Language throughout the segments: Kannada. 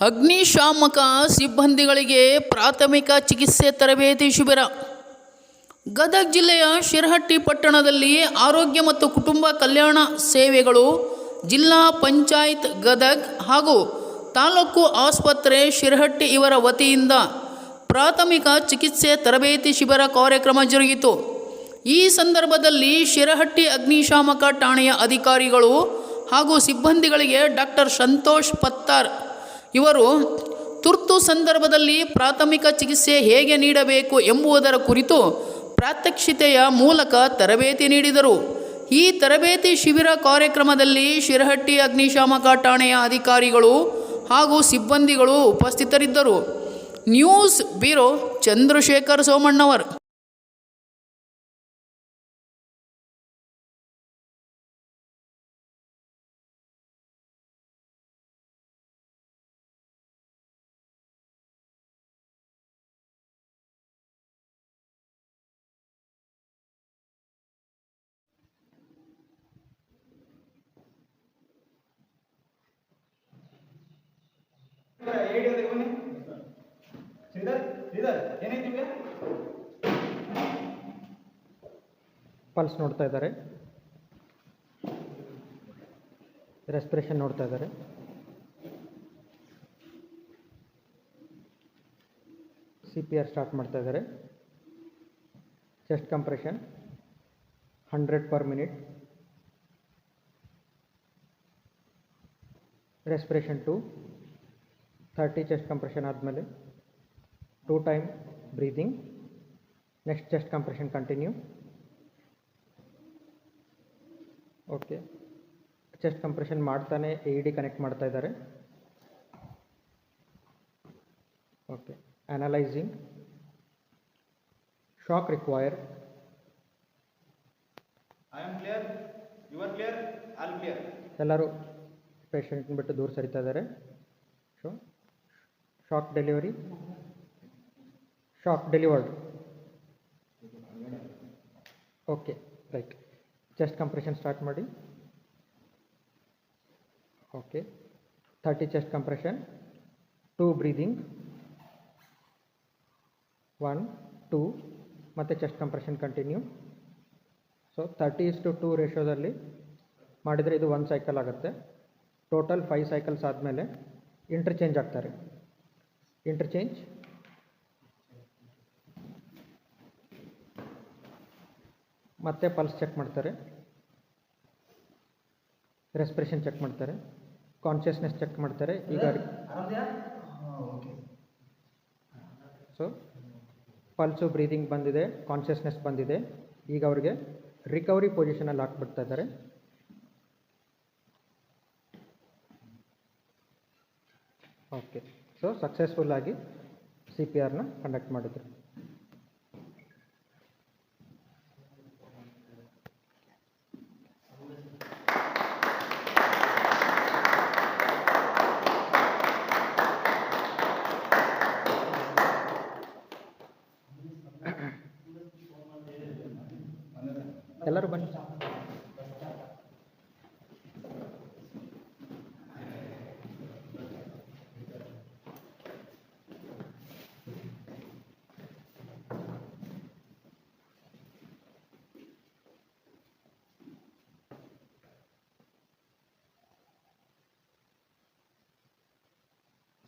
ಅಗ್ನಿಶಾಮಕ ಸಿಬ್ಬಂದಿಗಳಿಗೆ ಪ್ರಾಥಮಿಕ ಚಿಕಿತ್ಸೆ ತರಬೇತಿ ಶಿಬಿರ. ಗದಗ ಜಿಲ್ಲೆಯ ಶಿರಹಟ್ಟಿ ಪಟ್ಟಣದಲ್ಲಿ ಆರೋಗ್ಯ ಮತ್ತು ಕುಟುಂಬ ಕಲ್ಯಾಣ ಸೇವೆಗಳು ಜಿಲ್ಲಾ ಪಂಚಾಯತ್ ಗದಗ್ ಹಾಗೂ ತಾಲೂಕು ಆಸ್ಪತ್ರೆ ಶಿರಹಟ್ಟಿ ಇವರ ವತಿಯಿಂದ ಪ್ರಾಥಮಿಕ ಚಿಕಿತ್ಸೆ ತರಬೇತಿ ಶಿಬಿರ ಕಾರ್ಯಕ್ರಮ ಜರುಗಿತು. ಈ ಸಂದರ್ಭದಲ್ಲಿ ಶಿರಹಟ್ಟಿ ಅಗ್ನಿಶಾಮಕ ಠಾಣೆಯ ಅಧಿಕಾರಿಗಳು ಹಾಗೂ ಸಿಬ್ಬಂದಿಗಳಿಗೆ ಡಾಕ್ಟರ್ ಸಂತೋಷ್ ಪತ್ತಾರ್ ಇವರು ತುರ್ತು ಸಂದರ್ಭದಲ್ಲಿ ಪ್ರಾಥಮಿಕ ಚಿಕಿತ್ಸೆ ಹೇಗೆ ನೀಡಬೇಕು ಎಂಬುದರ ಕುರಿತು ಪ್ರಾತ್ಯಕ್ಷಿತೆಯ ಮೂಲಕ ತರಬೇತಿ ನೀಡಿದರು. ಈ ತರಬೇತಿ ಶಿಬಿರ ಕಾರ್ಯಕ್ರಮದಲ್ಲಿ ಶಿರಹಟ್ಟಿ ಅಗ್ನಿಶಾಮಕ ಠಾಣೆಯ ಅಧಿಕಾರಿಗಳು ಹಾಗೂ ಸಿಬ್ಬಂದಿಗಳು ಉಪಸ್ಥಿತರಿದ್ದರು. News bureau Chandrashekhar Somannavar. Pulse ನೋಡ್ತಾ ಇದ್ದಾರೆ. ರೆಸ್ಪಿರೇಷನ್ ನೋಡ್ತಾ ಇದ್ದಾರೆ. ಸಿ ಪಿ ಆರ್ ಸ್ಟಾರ್ಟ್ ಮಾಡ್ತಾ ಇದ್ದಾರೆ. Chest compression hundred per minute respiration two thirty chest compression ಆದಮೇಲೆ two time breathing next chest compression continue okay. Chest compression ಮಾಡ್ತಾನೆ ಎ ಇ ಡಿ ಕನೆಕ್ಟ್ ಮಾಡ್ತಾ ಇದ್ದಾರೆ. Okay. Analysing shock require I am clear you are clear all clear ಎಲ್ಲರೂ ಪೇಷಂಟ್ ಬಿಟ್ಟು ದೂರ ಸರಿತಾ ಇದ್ದಾರೆ. Show shock delivery shock delivered okay right chest compression start ಮಾಡಿ. Okay thirty chest compression two breathing one two ಮತ್ತು chest compression continue so thirty is to two ರೇಷೋದಲ್ಲಿ ಮಾಡಿದರೆ ಇದು ಒನ್ ಸೈಕಲ್ ಆಗುತ್ತೆ. ಟೋಟಲ್ ಫೈವ್ ಸೈಕಲ್ಸ್ ಆದಮೇಲೆ ಇಂಟರ್ಚೇಂಜ್ ಆಗ್ತಾರೆ. ಇಂಟರ್ಚೇಂಜ್ ಮತ್ತೆ ಪಲ್ಸ್ ಚೆಕ್ ಮಾಡ್ತಾರೆ. ರೆಸ್ಪಿರೇಷನ್ ಚೆಕ್ ಮಾಡ್ತಾರೆ. ಕಾನ್ಷಿಯಸ್ನೆಸ್ ಚೆಕ್ ಮಾಡ್ತಾರೆ. ಈಗ ಸೊ ಪಲ್ಸು ಬ್ರೀದಿಂಗ್ ಬಂದಿದೆ ಕಾನ್ಷಿಯಸ್ನೆಸ್ ಬಂದಿದೆ. ಈಗ ಅವ್ರಿಗೆ ರಿಕವರಿ ಪೊಸಿಷನಲ್ಲಿ ಹಾಕ್ಬಿಡ್ತಾ ಇದ್ದಾರೆ. ಓಕೆ ಸೊ ಸಕ್ಸಸ್ಫುಲ್ ಆಗಿ ಸಿ ಪಿ ಆರ್ನ ಕಂಡಕ್ಟ್ ಮಾಡಿದ್ರು. ಎಲ್ಲರೂ ಬನ್ನಿ.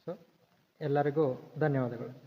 ಸೊ ಎಲ್ಲರಿಗೂ ಧನ್ಯವಾದಗಳು.